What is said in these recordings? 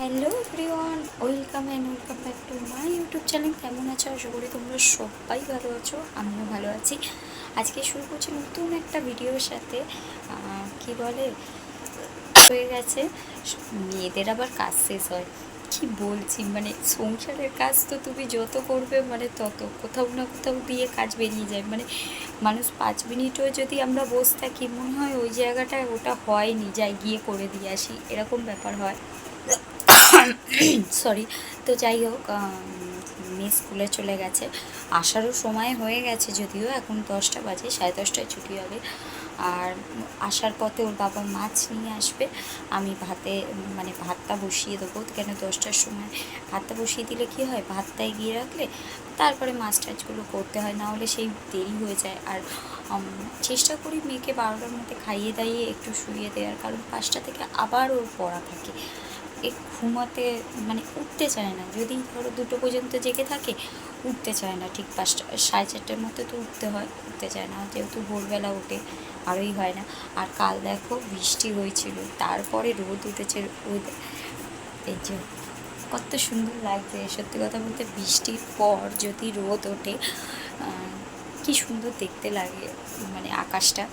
Hello everyone, welcome and welcome back to my YouTube channel. কেমন আছো? আশা করি তোমরা সবাই ভালো আছো, আমিও ভালো আছি। আজকে শুরু করছি নতুন একটা ভিডিওর সাথে। কি বলে? হয়ে গেছে। মেয়েদের আবার কাজ শেষ হয়। কি বলছি? মানে সংসারের কাজ তো তুমি যত করবে মানে তত কোথাও না কোথাও দিয়ে কাজ বেরিয়ে যায়। মানে মানুষ পাঁচ মিনিটও যদি আমরা বসে থাকি, মনে হয় ওই জায়গাটায় ওটা হয়নি, যাই গিয়ে করে দিয়ে আসি। এরকম ব্যাপার হয়। সরি তো যাই হোক মেয়ে স্কুলে চলে গেছে। আসারও সময় হয়ে গেছে যদিও, এখন দশটা বাজে, সাড়ে দশটায় ছুটি হবে। আর আসার পথে ওর বাবা মাছ নিয়ে আসবে। আমি ভাতে মানে ভাতটা বসিয়ে দেবো। কেন দশটার সময় ভাতটা বসিয়ে দিলে কি হয়? ভাতটায় গিয়ে রাখলে তারপরে মাছ টাছগুলো করতে হয়। না হলে সেই দেরি হয়ে যায়। আর চেষ্টা করি মেয়েকে বারোটার মধ্যে খাইয়ে দাইয়ে একটু শুইয়ে দেওয়ার। কারণ পাঁচটা থেকে আবার ওর পড়া থাকে। ঘুমাতে মানে উঠতে চায় না। যদি ধরো দুটো পর্যন্ত জেগে থাকে, উঠতে চায় না। ঠিক পাঁচটা, সাড়ে চারটের মধ্যে তো উঠতে হয়, উঠতে চায় না। যেহেতু ভোরবেলা ওঠে, আরোই হয় না। আর কাল দেখো বৃষ্টি হয়েছিল, তারপরে রোদ উঠেছে, রোদ। এই যে কত সুন্দর লাগছে। সত্যি কথা বলতে বৃষ্টির পর যদি রোদ ওঠে কি সুন্দর দেখতে লাগে মানে আকাশটা।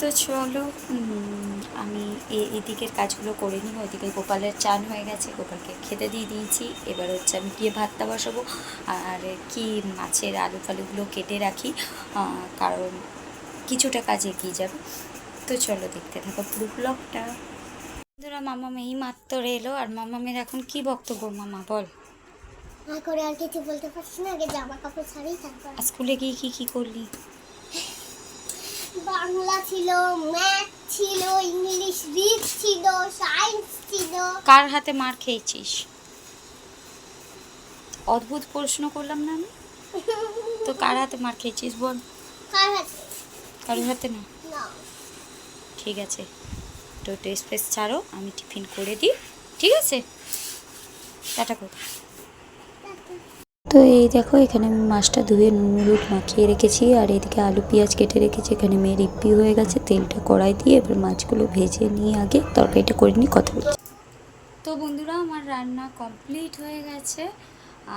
তো চলো আমি এদিকের কাজগুলো করে নিই ওইদিকে গোপালের চান হয়ে গেছে গোপালকে খেতে দিয়ে দিয়েছি। এবার হচ্ছে আমি গিয়ে ভাতটা বসাবো। আর কি মাছের আলু ফালুগুলো কেটে রাখি কারণ কিছুটা কাজ এগিয়ে যাবে। তো চলো দেখতে থাকো পুরো ব্লগটা। বন্ধুরা মামা এই মাত্র এলো। আর মামামের এখন কি বক্তব্য মামা বল? করে আর কিছু বলতে পারছি না। আগে জামা কাপড় ছাড়ি তারপর স্কুলে গিয়ে কি কি করলি? বাংলা ছিল ম্যাথ ছিল ইংলিশ রিড ছিল সায়েন্স ছিল। কার হাতে মার খেয়েছিস? অদ্ভুত প্রশ্ন করলাম না আমি? তো কার হাতে মার খেয়েছিস বল? কার হাতে? কারোর হাতে না? ঠিক আছে। তো ড্রেস ফ্রেস ছাড়ো আমি টিফিন করে দিই। ঠিক আছে? টাটা কর তো এই দেখো, এখানে আমি মাছটা ধুয়ে নুন, হলুদ মাখিয়ে রেখেছি, আর এদিকে আলু, পেঁয়াজ কেটে রেখেছি। এখানে মেয়ের ইপি হয়ে গেছে, তেলটা কড়াই দিয়ে এবার মাছগুলো ভেজে নিয়ে আগে তরকারিটা করে নিয়ে কথা বলছি। তো বন্ধুরা, আমার রান্না কমপ্লিট হয়ে গেছে।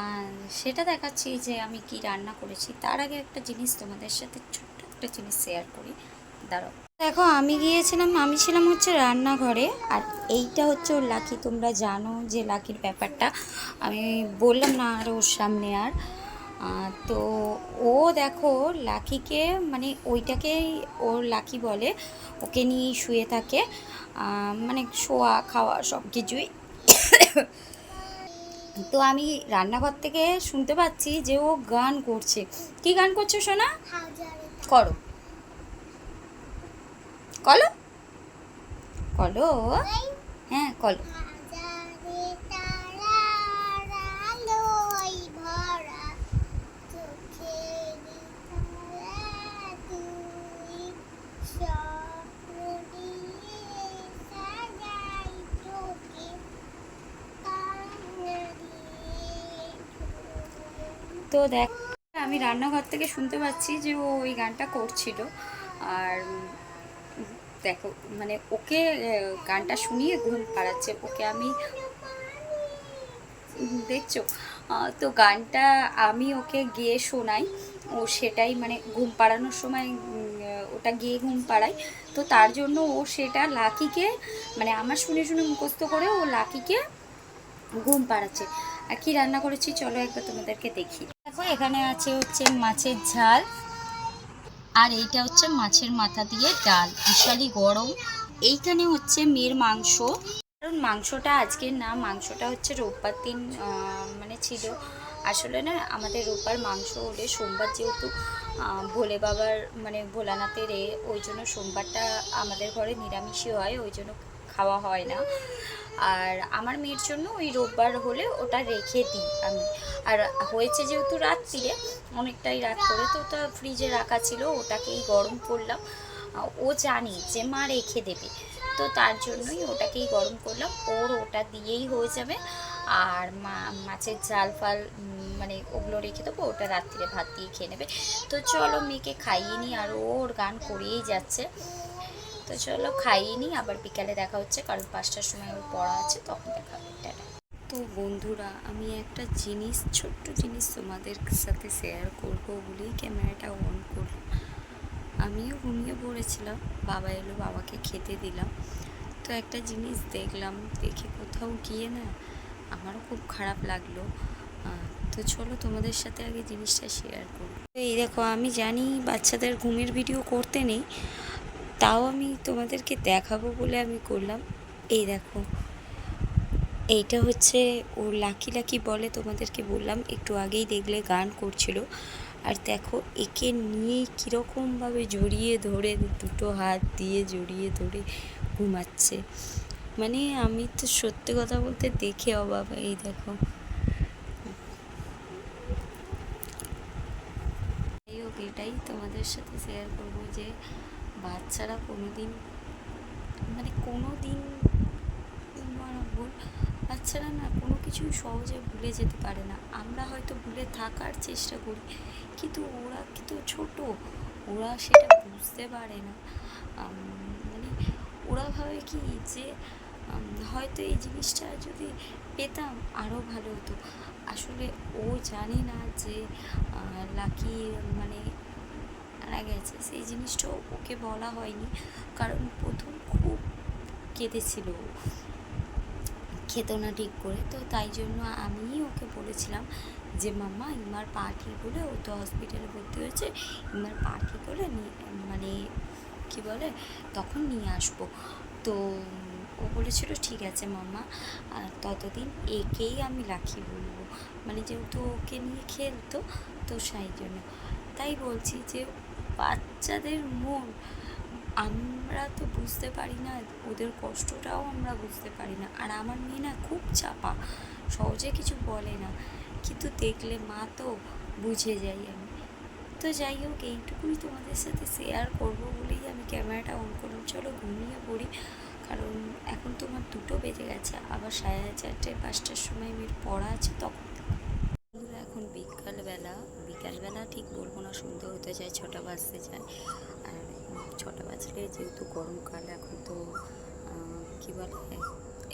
আর সেটা দেখাচ্ছি যে আমি কি রান্না করেছি। তার আগে একটা জিনিস তোমাদের সাথে, ছোট্ট একটা জিনিস শেয়ার করি। দাঁড়াও। দেখো আমি গিয়েছিলাম আমি ছিলাম হচ্ছে রান্নাঘরে আর এইটা হচ্ছে ওর লাকি। তোমরা জানো যে লাকির ব্যাপারটা। আমি বললাম না আর ওর সামনে আর। তো ও দেখো লাকিকে মানে ওইটাকেই ওর লাকি বলে ওকে নিয়েই শুয়ে থাকে। মানে শোয়া খাওয়া সব কিছুই। তো আমি রান্নাঘর থেকে শুনতে পাচ্ছি যে ও গান করছে। কি গান করছ সোনা? করো। কলো? কলো? হ্যাঁ কলো। তো দেখ আমি রান্নাঘর থেকে শুনতে পাচ্ছি যে ও ওই গানটা করছিল। আর দেখো মানে ওকে গানটা শুনিয়ে ঘুম পাড়াচ্ছে। ওকে আমি দেখছ? তো গানটা আমি ওকে গেয়ে শোনাই। ও সেটাই মানে ঘুম পাড়ানোর সময় ওটা গিয়ে ঘুম পাড়াই তো তার জন্য ও সেটা লাকিকে মানে আমার শুনে শুনে মুখস্থ করে ও লাকিকে ঘুম পাড়াচ্ছে। আর কি রান্না করেছি, চলো একবার তোমাদেরকে দেখি। দেখো, এখানে আছে হচ্ছে মাছের ঝাল। আর এইটা হচ্ছে মাছের মাথা দিয়ে ডাল, বিশালই গরম। এইখানে হচ্ছে মেয়ের মাংস। কারণ মাংসটা আজকে না, মাংসটা হচ্ছে রোববার দিন মানে ছিল। আসলে না, আমাদের রোববার মাংস হলে সোমবার যেহেতু ভোলে বাবার মানে ভোলানাথের এ, ওই জন্য সোমবারটা আমাদের ঘরে নিরামিষই হয়, ওই জন্য খাওয়া হয় না। আর আমার মেয়ের জন্য ওই রোববার হলে ওটা রেখে দিই আমি। আর হয়েছে যেহেতু রাত্রিরে, অনেকটাই রাত করে, তো ওটা ফ্রিজে রাখা ছিল, ওটাকেই গরম করলাম। ও জানি যে মা রেখে দেবে, তো তার জন্যই ওটাকেই গরম করলাম। ওর ওটা দিয়েই হয়ে যাবে। আর মা, মাছের জাল ফাল মানে ওগুলো রেখে দেবো, ওটা রাত্রিরে ভাত দিয়ে খেয়ে নেবে। তো চলো মেয়েকে খাইয়ে নিই, আর ওর গান করেই যাচ্ছে। তো চলো খাইয়ে নিই, আবার বিকালে দেখা হচ্ছে, কারণ পাঁচটার সময় ওর পড়া আছে, তখন দেখা হবে তো বন্ধুরা, আমি একটা জিনিস, ছোট্ট জিনিস তোমাদের সাথে শেয়ার করব বলেই ক্যামেরাটা অন করলাম। আমিও ঘুমিয়ে পড়েছিলাম, বাবা এলো, বাবাকে খেতে দিলাম। তো একটা জিনিস দেখলাম, দেখে কোথাও গিয়ে না আমারও খুব খারাপ লাগল। তো চলো তোমাদের সাথে আগে জিনিসটা শেয়ার করব এই দেখো, আমি জানি বাচ্চাদের ঘুমের ভিডিও করতে নেই তাও আমি তোমাদেরকে দেখাবো বলে আমি করলাম। এই দেখো। এইটা হচ্ছে ও লাকি লাকি বলে তোমাদেরকে বললাম। একটু আগেই দেখলে গান করছিল। আর দেখো, একে নিয়ে কীরকমভাবে জড়িয়ে ধরে, দুটো হাত দিয়ে জড়িয়ে ধরে ঘুমাচ্ছে। মানে আমি তো সত্যি কথা বলতে দেখে অবাক। এই দেখো। এটাই তোমাদের সাথে শেয়ার করব যে বাচ্চারা কোনো দিন মানে কোনো দিন বাচ্চারা না কোনো কিছু সহজে ভুলে যেতে পারে না। আমরা হয়তো ভুলে থাকার চেষ্টা করি, কিন্তু ওরা কিন্তু ছোট, ওরা সেটা বুঝতে পারে না। মানে ওরা ভাবে কি যে হয়তো এই জিনিসটা যদি পেতাম আরও ভালো হতো। আসলে ও জানে না যে লাকি মানে গেছে। সেই জিনিসটাও ওকে বলা হয়নি। কারণ প্রথম খুব কেঁদেছিল। খেত না ঠিক করে। তো তাই জন্য আমিই ওকে বলেছিলাম যে, মাম্মা, ইমার পা ঠিক ও তো হসপিটালে ভর্তি হয়েছে। ইমার পা ঠিক হলে মানে কি বলে, তখন নিয়ে আসব। তো ও বলেছিল, ঠিক আছে মাম্মা, আর ততদিন একেই আমি লাখি বলব। মানে যেহেতু ওকে নিয়ে খেলতো, তো সেই জন্য। তাই বলছি যে বাচ্চাদের মন, আমরা তো বুঝতে পারি না, ওদের কষ্টটাও আমরা বুঝতে পারি না। আর আমার মেয়ে না খুব চাপা, সহজে কিছু বলে না। কিন্তু দেখলে মা তো বুঝে যাই আমি। তো যাই হোক, এইটুকুই তোমাদের সাথে শেয়ার করব বলেই আমি ক্যামেরাটা অন করলাম। চলো ঘুমিয়ে পড়ি, কারণ এখন তোমার দুটো বেজে গেছে। আবার সাড়ে চারটে, পাঁচটার সময় মেয়ের পড়া আছে, তখন বিকালবেলা ঠিক বলব না সন্ধ্যে হতে যায়, ছটা বাজতে যায়। আর ছটা বাজলে যেহেতু গরমকাল, এখন তো কী বলে,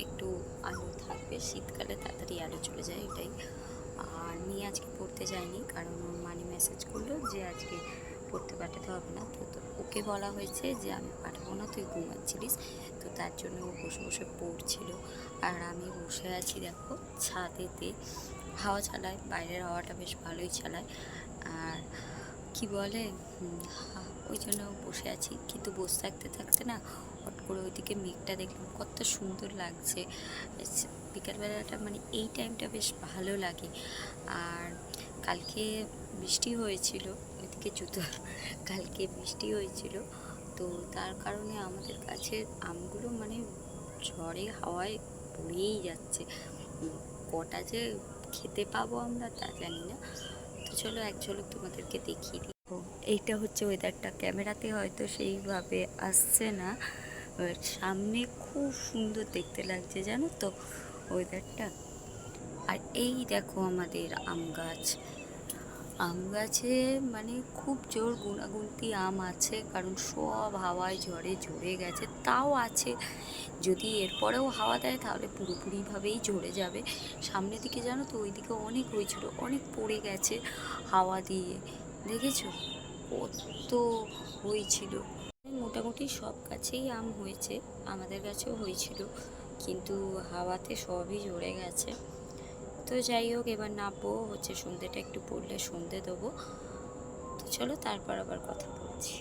একটু আলো থাকবে, শীতকালে তাড়াতাড়ি আলো চলে যায়, এটাই। আর মেয়ে আজকে পড়তে যায়নি কারণ মানি মেসেজ করল যে আজকে পড়তে পাঠাতে হবে না। তো ওকে বলা হয়েছে যে, আমি পাঠাবো না, তুই ঘুমাচ্ছিলিস। তো তার জন্য ও বসে বসে পড়ছিল। আর আমি বসে আছি, দেখো, ছাদেতে। হাওয়া চালায় বাইরের হাওয়াটা বেশ ভালোই চালায় আর কি বলে ওই জন্য বসে আছি। কিন্তু বসে থাকতে থাকতে না, হট করে ওইদিকে মেঘটা দেখলাম, কত সুন্দর লাগছে। বিকালবেলাটা মানে এই টাইমটা বেশ ভালো লাগে। আর কালকে বৃষ্টি হয়েছিল, ওইদিকে জুতো, কালকে বৃষ্টি হয়েছিল। তো তার কারণে আমাদের গাছের আমগুলো মানে ঝড়ে হাওয়ায় পড়েই যাচ্ছে। কটা যে খেতে পাবো আমরা তা জানি না। তো চলো এক ঝলক তোমাদেরকে দেখিয়ে দিই। এইটা হচ্ছে ওয়েদারটা ক্যামেরাতে হয়তো সেইভাবে আসছে না সামনে খুব সুন্দর দেখতে লাগছে, জানো তো ওয়েদারটা আর এই দেখো আমাদের আম গাছ। আম গাছে মানে খুব জোর গুণাগুনতি আম আছে, কারণ সব হাওয়ায় ঝড়ে ঝরে গেছে, তাও আছে। যদি এরপরেও হাওয়া দেয়, তাহলে পুরোপুরিভাবেই ঝরে যাবে। সামনের দিকে জানো তো, ওইদিকে অনেক হয়েছিল, অনেক পড়ে গেছে হাওয়া দিয়ে। দেখেছ? কত হয়েছিল। মোটামুটি সব গাছেই আম হয়েছে, আমাদের গাছেও হয়েছিল, কিন্তু হাওয়াতে সবই ঝরে গেছে। তো যাই হোক, এবার নামবো। হচ্ছে সন্ধ্যেটা একটু পড়লে সন্ধে দেবো। তো চলো, তারপর আবার কথা বলছি।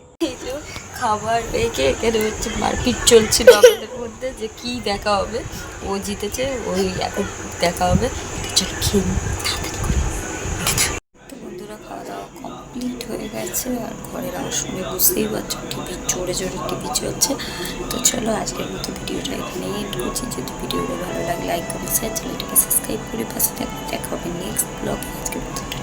খাবার রেখে এখানে হচ্ছে মারপিট চলছিল আমাদের মধ্যে যে কি দেখা হবে। ও জিতেছে, ওই এখন দেখা হবে। চলো খেয়ে নিই, তাড়াতাড়ি করে তো বন্ধুরা খাওয়া দাওয়া কমপ্লিট গেছে আর ঘরের আওয়াজ শুনে বুঝতেই পারছ টিভি জোরে জোরে টিভি চলছে। তো চলো আজকের মতো ভিডিওটা এখানে এড করছি। যদি ভিডিওটা ভালো লাগে লাইক করে শেয়ার চ্যানেলটাকে সাবস্ক্রাইব করে পাশে দেখা হবে নেক্সট ব্লগে আজকের মতো